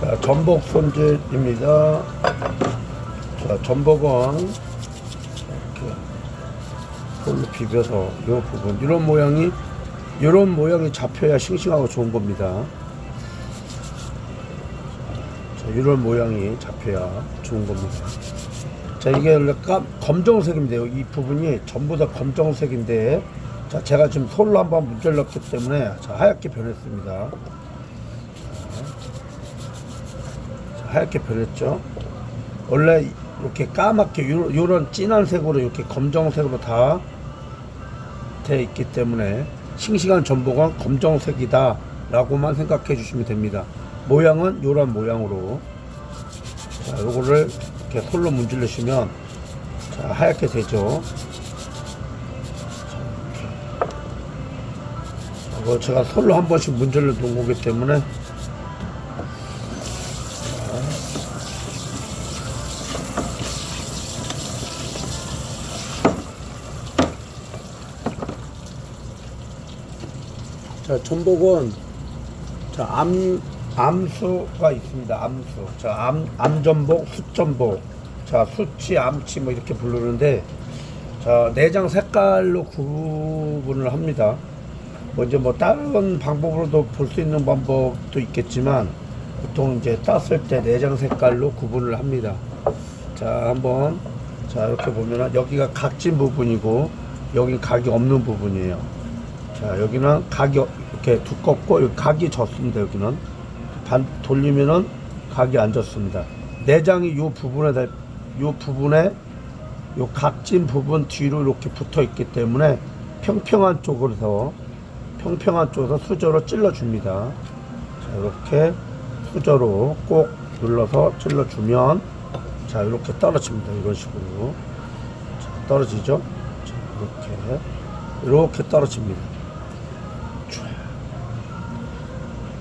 자, 전복 손질입니다. 자, 전복은 이렇게 볼로 비벼서 이 부분, 이런 모양이, 이런 모양이 잡혀야 싱싱하고 좋은 겁니다. 자, 이런 모양이 잡혀야 좋은 겁니다. 자, 이게 원래 깜, 검정색인데요. 이 부분이 전부 다 검정색인데, 자, 제가 지금 솔로 한번 문질렀기 때문에 자, 하얗게 변했습니다. 자, 하얗게 변했죠. 원래 이렇게 까맣게 요, 요런 진한 색으로 이렇게 검정색으로 다 돼 있기 때문에 싱싱한 전복은 검정색이다 라고만 생각해 주시면 됩니다. 모양은 요런 모양으로 자, 요거를 이렇게 솔로 문질르시면 자, 하얗게 되죠. 이거 제가 솔로 한 번씩 문질러 놓은 거기 때문에 자, 전복은 자, 암, 암수가 있습니다. 암수. 자, 암, 암전복, 숫전복. 자, 수치, 암치 뭐 이렇게 부르는데 자, 내장 색깔로 구분을 합니다. 먼저 뭐 다른 방법으로도 볼 수 있는 방법도 있겠지만 보통 이제 땄을 때 내장 색깔로 구분을 합니다. 자, 한번 자, 이렇게 보면은 여기가 각진 부분이고 여기 각이 없는 부분이에요. 자, 여기는 각이 어- 이렇게 두껍고 각이 졌습니다. 여기는 반 돌리면은 각이 안 졌습니다. 내장이 요 부분에 다- 요 부분에 요 각진 부분 뒤로 이렇게 붙어 있기 때문에 평평한 쪽으로서 평평한 쪽에서 수저로 찔러 줍니다. 자, 이렇게 수저로 꼭 눌러서 찔러 주면 자, 이렇게 떨어집니다. 이런 식으로. 자, 떨어지죠? 자, 이렇게 이렇게 떨어집니다. 촤.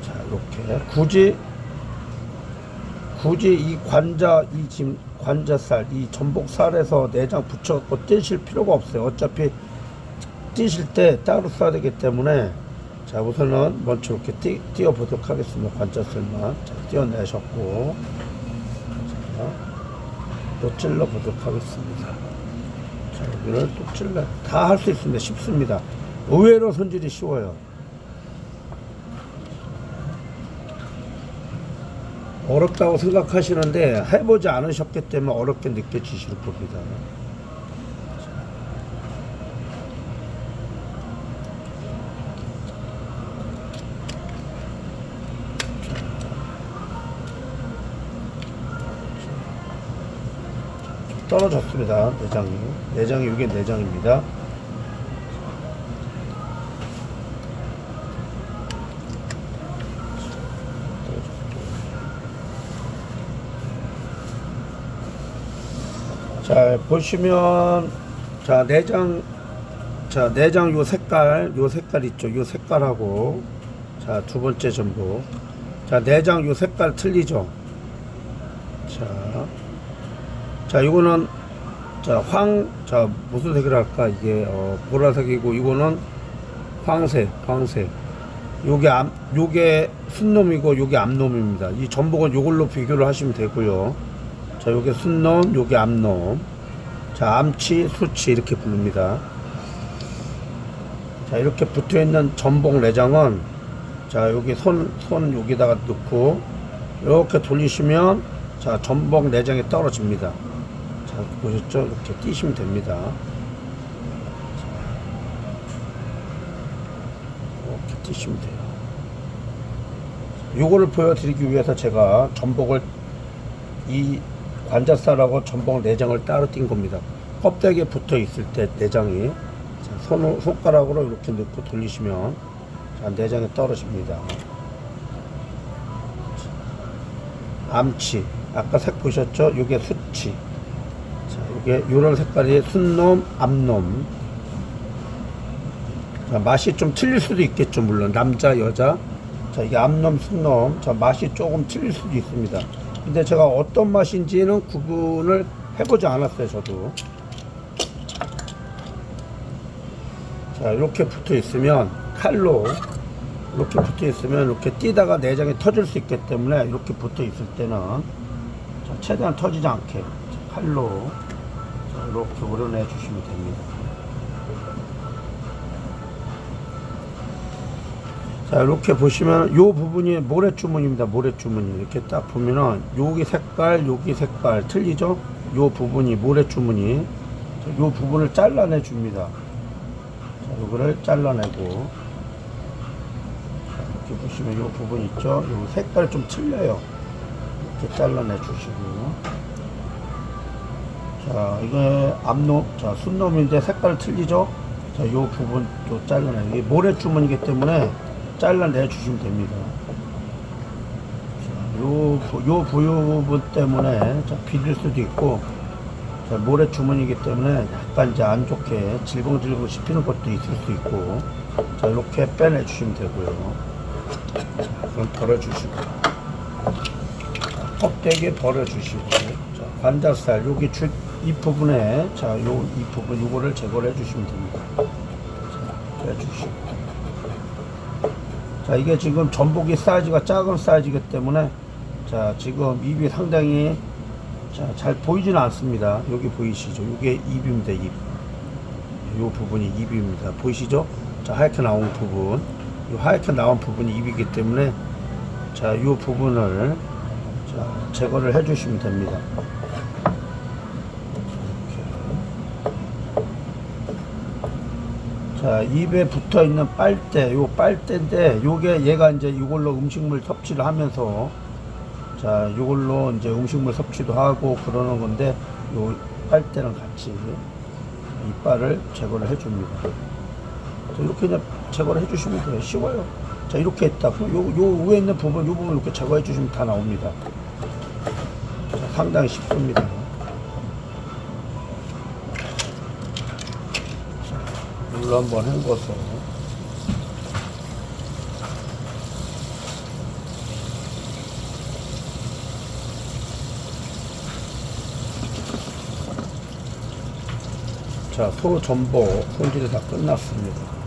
자, 이렇게 굳이 굳이 이 관자 이 지금 관자살 이 전복살에서 내장 붙여갖고 떼실 필요가 없어요. 어차피 띄실 때 따로 써야 되기 때문에 자 우선은 먼저 이렇게 띄, 띄워 보도록 하겠습니다. 관자살만 자, 띄워내셨고 자, 또 찔러 보도록 하겠습니다. 자 여기를 또 찔러 다 할 수 있습니다. 쉽습니다. 의외로 손질이 쉬워요. 어렵다고 생각하시는데 해보지 않으셨기 때문에 어렵게 느껴지실 겁니다. 떨어졌습니다. 내장이. 내장이 이게 내장입니다. 자 보시면 자 내장 자 내장 요 색깔 요 색깔 있죠 요 색깔하고 자 두 번째 전복 자 내장 요 색깔 틀리죠 자 자, 이거는 자, 황, 자, 무슨 색이라 할까? 이게 어, 보라색이고 이거는 황색, 황색. 요게 암, 요게 순놈이고 요게 암놈입니다. 이 전복은 요걸로 비교를 하시면 되고요. 자, 요게 순놈, 요게 암놈. 자, 암치, 수치 이렇게 부릅니다. 자, 이렇게 붙어 있는 전복 내장은 자, 여기 손, 손 여기다가 넣고 이렇게 돌리시면 자, 전복 내장이 떨어집니다. 자, 보셨죠? 이렇게 띄시면 됩니다. 이렇게 띄시면 돼요. 요거를 보여드리기 위해서 제가 전복을 이 관자살하고 전복 내장을 따로 띈 겁니다. 껍데기에 붙어 있을 때 내장이 자, 손, 손가락으로 이렇게 넣고 돌리시면 자, 내장이 떨어집니다. 암치. 아까 색 보셨죠? 이게 수치. 자 이게 요런 색깔이 순놈 암놈. 자 맛이 좀 틀릴 수도 있겠죠 물론. 남자 여자. 자 이게 암놈 순놈. 자 맛이 조금 틀릴 수도 있습니다 근데 제가 어떤 맛인지는 구분을 해보지 않았어요 저도 자 이렇게 붙어 있으면 칼로 이렇게 붙어 있으면 이렇게 뛰다가 내장이 터질 수 있기 때문에 이렇게 붙어 있을 때는 자, 최대한 터지지 않게 자, 칼로 자, 이렇게 오려내 주시면 됩니다. 자 이렇게 보시면 요 부분이 모래주머니입니다. 모래주머니 이렇게 딱 보면은 여기 색깔 여기 색깔 틀리죠? 요 부분이 모래주머니 자, 요 부분을 잘라내 줍니다. 자 요거를 잘라내고. 자, 이렇게 보시면 요 부분 있죠? 요 색깔 좀 틀려요. 이렇게 잘라내 주시고. 자 이게 앞놈 자 순놈인데 색깔 틀리죠? 자 요 부분 또 잘라내 이게 모래주머니기 때문에 잘라내 주시면 됩니다. 자, 요, 부- 요 부분 때문에 자, 비릴 수도 있고, 자, 모래 주머니이기 때문에 약간 이제 안 좋게 질겅질겅 씹히는 것도 있을 수 있고, 자, 이렇게 빼내 주시면 되고요. 자, 그럼 벌어주시고, 자, 껍데기 벌어주시고, 자, 관자살, 여기 주, 이 부분에, 자, 요, 이 부분, 요거를 제거를 해주시면 됩니다. 자, 빼주시고. 자 이게 지금 전복이 사이즈가 작은 사이즈이기 때문에 자 지금 입이 상당히 자, 잘 보이지는 않습니다. 여기 보이시죠? 이게 입입니다 입이 부분이 입입니다. 보이시죠? 자 하얗게 나온 부분. 이 하얗게 나온 부분이 입이기 때문에 자이 부분을 자 제거를 해 주시면 됩니다 자, 입에 붙어 있는 빨대, 요 빨대인데, 요게 얘가 이제 이걸로 음식물 섭취를 하면서, 자, 이걸로 이제 음식물 섭취도 하고 그러는 건데, 요 빨대랑 같이 이빨을 제거를 해줍니다. 자, 이렇게 그냥 제거를 해주시면 돼요. 쉬워요. 자, 이렇게 했다. 그럼 요, 요 위에 있는 부분, 요 부분 이렇게 제거해 주시면 다 나옵니다. 자, 상당히 쉽습니다. 물로 한번 헹궈서 자, 소 전복 손질이 다 끝났습니다.